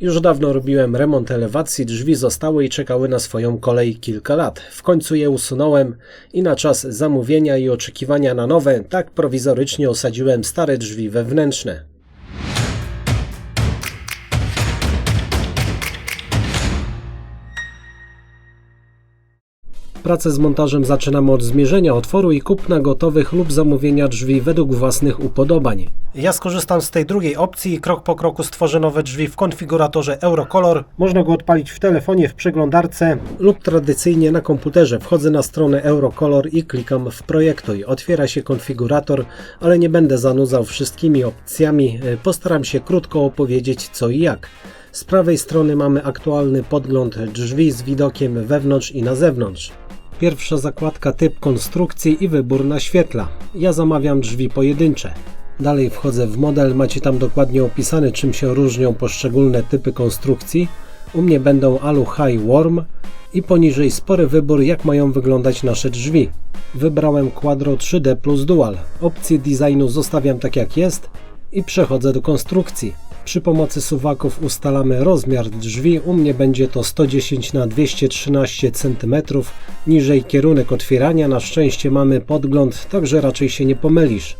Już dawno robiłem remont elewacji, drzwi zostały i czekały na swoją kolej kilka lat. W końcu je usunąłem i na czas zamówienia i oczekiwania na nowe, tak prowizorycznie osadziłem stare drzwi wewnętrzne. Pracę z montażem zaczynamy od zmierzenia otworu i kupna gotowych lub zamówienia drzwi według własnych upodobań. Ja skorzystam z tej drugiej opcji i krok po kroku stworzę nowe drzwi w konfiguratorze Eurocolor. Można go odpalić w telefonie, w przeglądarce lub tradycyjnie na komputerze. Wchodzę na stronę Eurocolor i klikam w projektuj. Otwiera się konfigurator, ale nie będę zanudzał wszystkimi opcjami. E, Postaram się krótko opowiedzieć co i jak. Z prawej strony mamy aktualny podgląd drzwi z widokiem wewnątrz i na zewnątrz. Pierwsza zakładka typ konstrukcji i wybór naświetla. Ja zamawiam drzwi pojedyncze. Dalej wchodzę w model, macie tam dokładnie opisane czym się różnią poszczególne typy konstrukcji. U mnie będą Alu High Warm i poniżej spory wybór jak mają wyglądać nasze drzwi. Wybrałem Quadro 3D plus Dual. Opcję designu zostawiam tak jak jest i przechodzę do konstrukcji. Przy pomocy suwaków ustalamy rozmiar drzwi. U mnie będzie to 110 na 213 cm. Niżej kierunek otwierania. Na szczęście mamy podgląd, także raczej się nie pomylisz.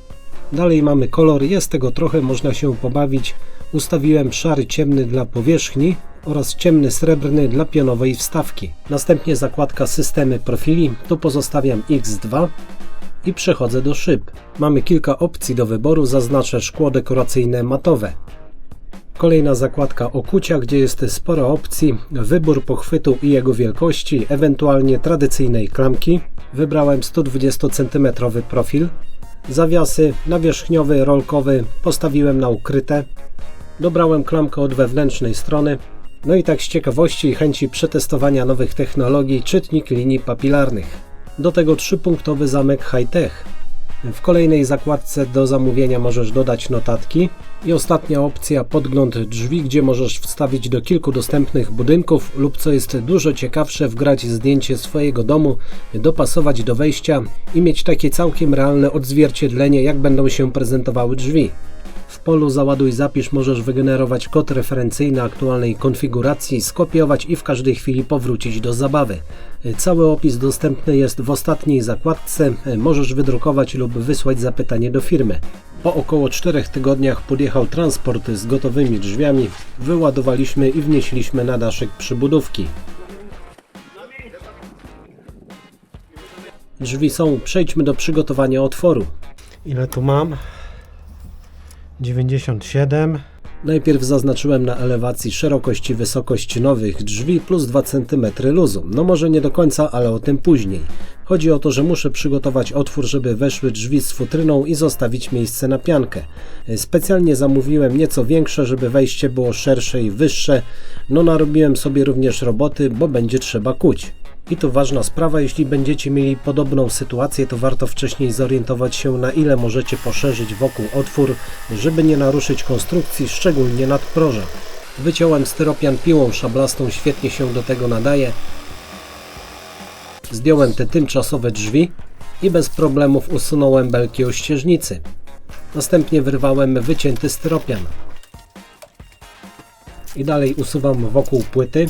Dalej mamy kolor, jest tego trochę, można się pobawić. Ustawiłem szary ciemny dla powierzchni oraz ciemny srebrny dla pionowej wstawki. Następnie zakładka systemy profili, tu pozostawiam X2 i przechodzę do szyb. Mamy kilka opcji do wyboru, zaznaczę szkło dekoracyjne matowe. Kolejna zakładka okucia, gdzie jest sporo opcji, wybór pochwytu i jego wielkości, ewentualnie tradycyjnej klamki. Wybrałem 120 cm profil. Zawiasy nawierzchniowy, rolkowy postawiłem na ukryte. Dobrałem klamkę od wewnętrznej strony. No i tak z ciekawości i chęci przetestowania nowych technologii czytnik linii papilarnych. Do tego trzypunktowy zamek high-tech. W kolejnej zakładce do zamówienia możesz dodać notatki i ostatnia opcja podgląd drzwi, gdzie możesz wstawić do kilku dostępnych budynków lub co jest dużo ciekawsze wgrać zdjęcie swojego domu, dopasować do wejścia i mieć takie całkiem realne odzwierciedlenie jak będą się prezentowały drzwi. W polu załaduj zapisz możesz wygenerować kod referencyjny aktualnej konfiguracji, skopiować i w każdej chwili powrócić do zabawy. Cały opis dostępny jest w ostatniej zakładce. Możesz wydrukować lub wysłać zapytanie do firmy. Po około 4 tygodniach podjechał transport z gotowymi drzwiami. Wyładowaliśmy i wnieśliśmy na daszek przybudówki. Drzwi są. Przejdźmy do przygotowania otworu. Ile tu mam? 97. Najpierw zaznaczyłem na elewacji szerokość i wysokość nowych drzwi plus 2 cm luzu. No może nie do końca, ale o tym później. Chodzi o to, że muszę przygotować otwór, żeby weszły drzwi z futryną i zostawić miejsce na piankę. Specjalnie zamówiłem nieco większe, żeby wejście było szersze i wyższe. No narobiłem sobie również roboty, bo będzie trzeba kuć. I tu ważna sprawa, jeśli będziecie mieli podobną sytuację, to warto wcześniej zorientować się na ile możecie poszerzyć wokół otwór, żeby nie naruszyć konstrukcji, szczególnie nadproża. Wyciąłem styropian piłą szablastą, świetnie się do tego nadaje. Zdjąłem te tymczasowe drzwi i bez problemów usunąłem belki ościeżnicy. Następnie wyrwałem wycięty styropian. I dalej usuwam wokół płyty,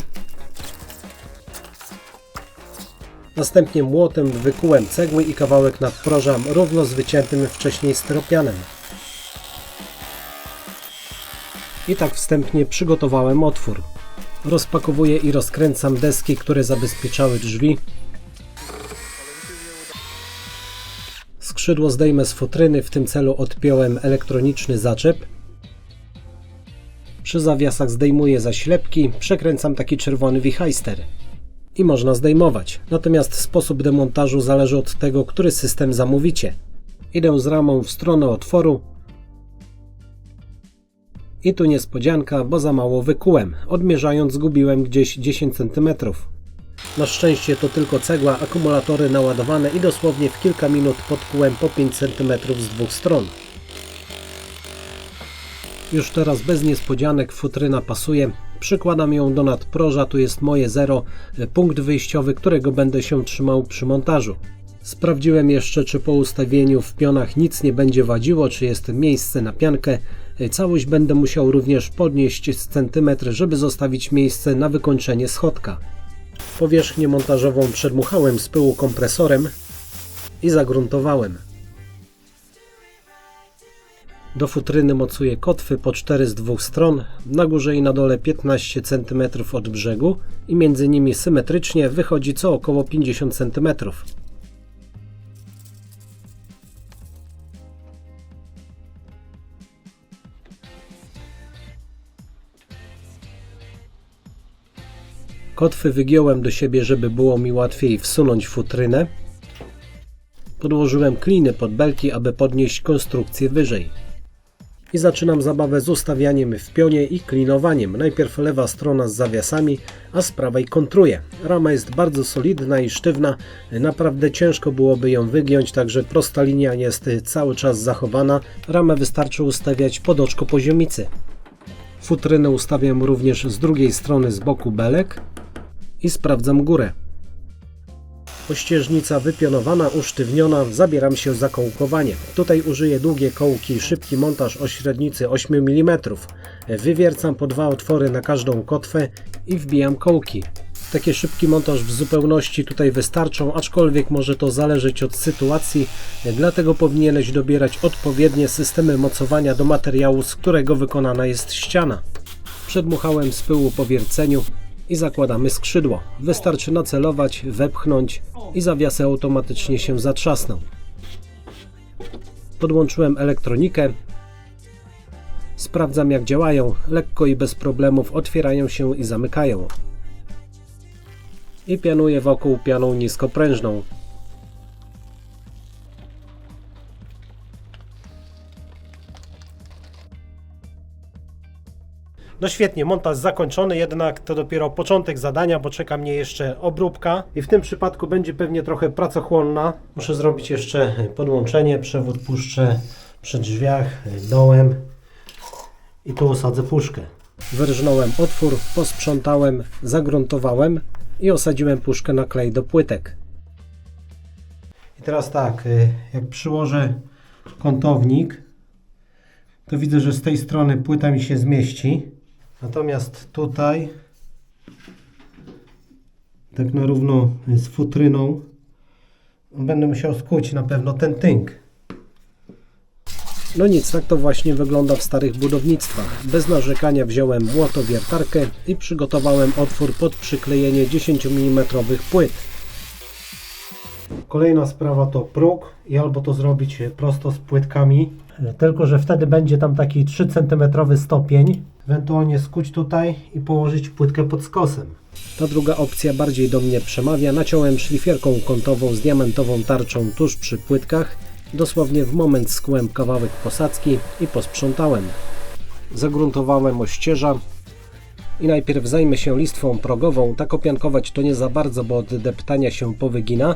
Następnie młotem wykułem cegły i kawałek nadproża równo z wyciętym wcześniej styropianem. I tak wstępnie przygotowałem otwór. Rozpakowuję i rozkręcam deski, które zabezpieczały drzwi. Skrzydło zdejmę z futryny, w tym celu odpiąłem elektroniczny zaczep. Przy zawiasach zdejmuję zaślepki, przekręcam taki czerwony wichajster i można zdejmować. Natomiast sposób demontażu zależy od tego, który system zamówicie. Idę z ramą w stronę otworu. I tu niespodzianka, bo za mało wykułem. Odmierzając zgubiłem gdzieś 10 cm. Na szczęście to tylko cegła, akumulatory naładowane i dosłownie w kilka minut podkułem po 5 cm z dwóch stron. Już teraz bez niespodzianek futryna pasuje. Przykładam ją do nadproża, tu jest moje zero, punkt wyjściowy, którego będę się trzymał przy montażu. Sprawdziłem jeszcze, czy po ustawieniu w pionach nic nie będzie wadziło, czy jest miejsce na piankę. Całość będę musiał również podnieść z centymetr, żeby zostawić miejsce na wykończenie schodka. Powierzchnię montażową przedmuchałem z pyłu kompresorem i zagruntowałem. Do futryny mocuję kotwy po 4 z dwóch stron, na górze i na dole 15 cm od brzegu i między nimi symetrycznie wychodzi co około 50 cm. Kotwy wygiąłem do siebie, żeby było mi łatwiej wsunąć futrynę. Podłożyłem kliny pod belki, aby podnieść konstrukcję wyżej. I zaczynam zabawę z ustawianiem w pionie i klinowaniem. Najpierw lewa strona z zawiasami, a z prawej kontruję. Rama jest bardzo solidna i sztywna, naprawdę ciężko byłoby ją wygiąć, także prosta linia jest cały czas zachowana. Ramę wystarczy ustawiać pod oczko poziomicy. Futrynę ustawiam również z drugiej strony z boku belek i sprawdzam górę. Ościeżnica wypionowana, usztywniona, zabieram się za kołkowanie. Tutaj użyję długie kołki, szybki montaż o średnicy 8 mm. Wywiercam po dwa otwory na każdą kotwę i wbijam kołki. Takie szybki montaż w zupełności tutaj wystarczą, aczkolwiek może to zależeć od sytuacji, dlatego powinieneś dobierać odpowiednie systemy mocowania do materiału, z którego wykonana jest ściana. Przedmuchałem z pyłu po wierceniu i zakładamy skrzydło. Wystarczy nacelować, wepchnąć i zawiasy automatycznie się zatrzasną. Podłączyłem elektronikę. Sprawdzam jak działają. Lekko i bez problemów otwierają się i zamykają. I pianuję wokół pianą niskoprężną. No świetnie, montaż zakończony, jednak to dopiero początek zadania, bo czeka mnie jeszcze obróbka i w tym przypadku będzie pewnie trochę pracochłonna. Muszę zrobić jeszcze podłączenie, przewód puszczę przy drzwiach dołem i tu osadzę puszkę. Wyrżnąłem otwór, posprzątałem, zagruntowałem i osadziłem puszkę na klej do płytek. I teraz tak, y, jak przyłożę kątownik, to widzę, że z tej strony płyta mi się zmieści. Natomiast tutaj, tak na równo z futryną, będę musiał skuć na pewno ten tynk. No nic, tak to właśnie wygląda w starych budownictwach. Bez narzekania wziąłem młotowiertarkę i przygotowałem otwór pod przyklejenie 10 mm płyt. Kolejna sprawa to próg i albo to zrobić prosto z płytkami, tylko że wtedy będzie tam taki 3 cm stopień, ewentualnie skuć tutaj i położyć płytkę pod skosem. Ta druga opcja bardziej do mnie przemawia. Naciąłem szlifierką kątową z diamentową tarczą tuż przy płytkach. Dosłownie w moment skłem kawałek posadzki i posprzątałem. Zagruntowałem ościeża, i najpierw zajmę się listwą progową. Tak opiankować to nie za bardzo, bo od deptania się powygina.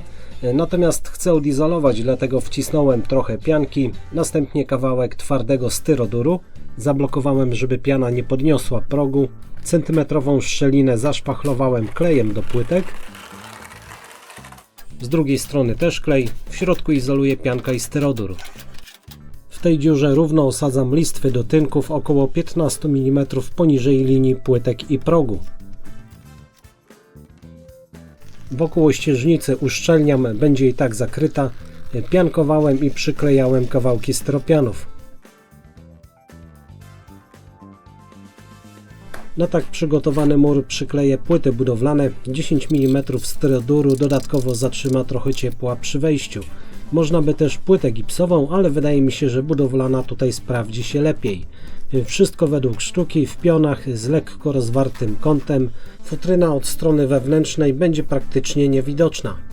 Natomiast chcę odizolować, dlatego wcisnąłem trochę pianki, następnie kawałek twardego styroduru. Zablokowałem, żeby piana nie podniosła progu. Centymetrową szczelinę zaszpachlowałem klejem do płytek. Z drugiej strony też klej, w środku izoluję pianka i styrodur. W tej dziurze równo osadzam listwy do tynków około 15 mm poniżej linii płytek i progu. Wokół ościeżnicy uszczelniam, będzie i tak zakryta. Piankowałem i przyklejałem kawałki styropianów. Na tak przygotowany mur przykleję płyty budowlane. 10 mm styroduru dodatkowo zatrzyma trochę ciepła przy wejściu. Można by też płytę gipsową, ale wydaje mi się, że budowlana tutaj sprawdzi się lepiej. Wszystko według sztuki, w pionach z lekko rozwartym kątem. Futryna od strony wewnętrznej będzie praktycznie niewidoczna.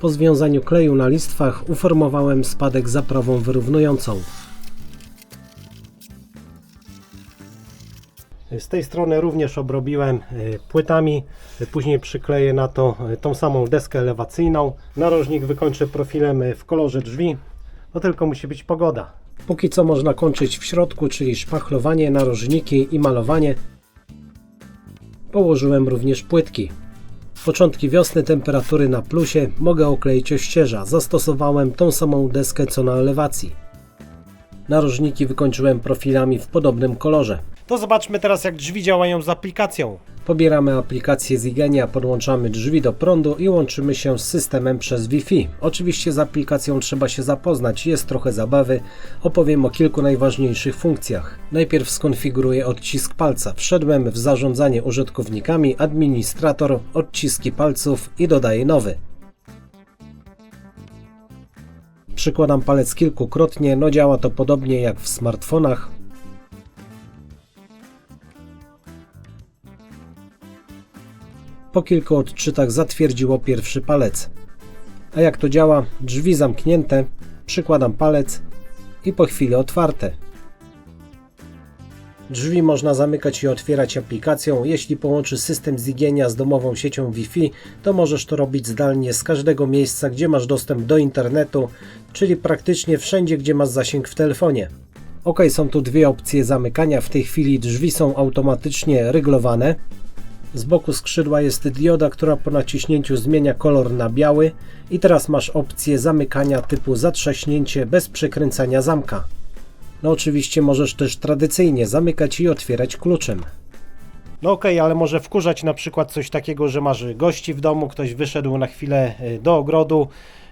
Po związaniu kleju na listwach uformowałem spadek zaprawą wyrównującą. Z tej strony również obrobiłem y, płytami, później przykleję na to y, tą samą deskę elewacyjną. Narożnik wykończę profilem w kolorze drzwi, no tylko musi być pogoda. Póki co można kończyć w środku, czyli szpachlowanie, narożniki i malowanie. Położyłem również płytki. Początki wiosny, temperatury na plusie, mogę okleić ościeża. Zastosowałem tą samą deskę co na elewacji. Narożniki wykończyłem profilami w podobnym kolorze. To zobaczmy teraz jak drzwi działają z aplikacją. Pobieramy aplikację Zigenia, podłączamy drzwi do prądu i łączymy się z systemem przez Wi-Fi. Oczywiście z aplikacją trzeba się zapoznać, jest trochę zabawy. Opowiem o kilku najważniejszych funkcjach. Najpierw skonfiguruję odcisk palca. Wszedłem w zarządzanie użytkownikami, administrator, odciski palców i dodaję nowy. Przykładam palec kilkukrotnie, no działa to podobnie jak w smartfonach. Po kilku odczytach zatwierdziło pierwszy palec. A jak to działa? Drzwi zamknięte, przykładam palec i po chwili otwarte. Drzwi można zamykać i otwierać aplikacją. Jeśli połączy system Zigienia z domową siecią Wi-Fi, to możesz to robić zdalnie z każdego miejsca, gdzie masz dostęp do internetu, czyli praktycznie wszędzie, gdzie masz zasięg w telefonie. Ok, są tu dwie opcje zamykania. W tej chwili drzwi są automatycznie ryglowane. Z boku skrzydła jest dioda, która po naciśnięciu zmienia kolor na biały i teraz masz opcję zamykania typu zatrzaśnięcie bez przekręcania zamka. No oczywiście możesz też tradycyjnie zamykać i otwierać kluczem. No okej, okay, ale może wkurzać na przykład coś takiego, że masz gości w domu, ktoś wyszedł na chwilę y, do ogrodu,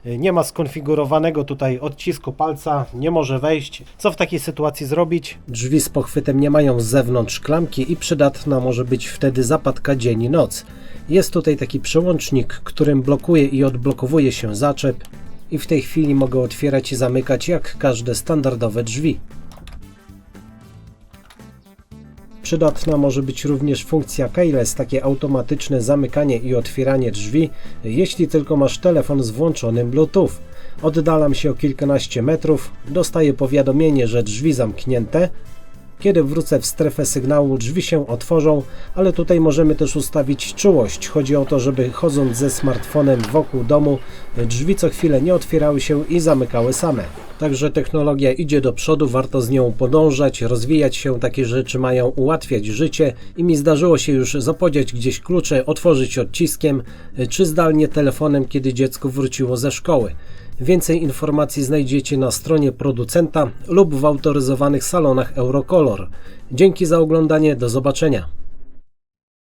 y, nie ma skonfigurowanego tutaj odcisku palca, nie może wejść. Co w takiej sytuacji zrobić? Drzwi z pochwytem nie mają z zewnątrz klamki i przydatna może być wtedy zapadka dzień i noc. Jest tutaj taki przełącznik, którym blokuje i odblokowuje się zaczep i w tej chwili mogę otwierać i zamykać jak każde standardowe drzwi. Przydatna może być również funkcja keyless, takie automatyczne zamykanie i otwieranie drzwi, jeśli tylko masz telefon z włączonym Bluetooth. Oddalam się o kilkanaście metrów, dostaję powiadomienie, że drzwi zamknięte. Kiedy wrócę w strefę sygnału, drzwi się otworzą, ale tutaj możemy też ustawić czułość. Chodzi o to, żeby chodząc ze smartfonem wokół domu, drzwi co chwilę nie otwierały się i zamykały same. Także technologia idzie do przodu, warto z nią podążać, rozwijać się, takie rzeczy mają ułatwiać życie i mi zdarzyło się już zapodziać gdzieś klucze, otworzyć odciskiem, czy zdalnie telefonem, kiedy dziecko wróciło ze szkoły. Więcej informacji znajdziecie na stronie producenta lub w autoryzowanych salonach Eurocolor. Dzięki za oglądanie, do zobaczenia.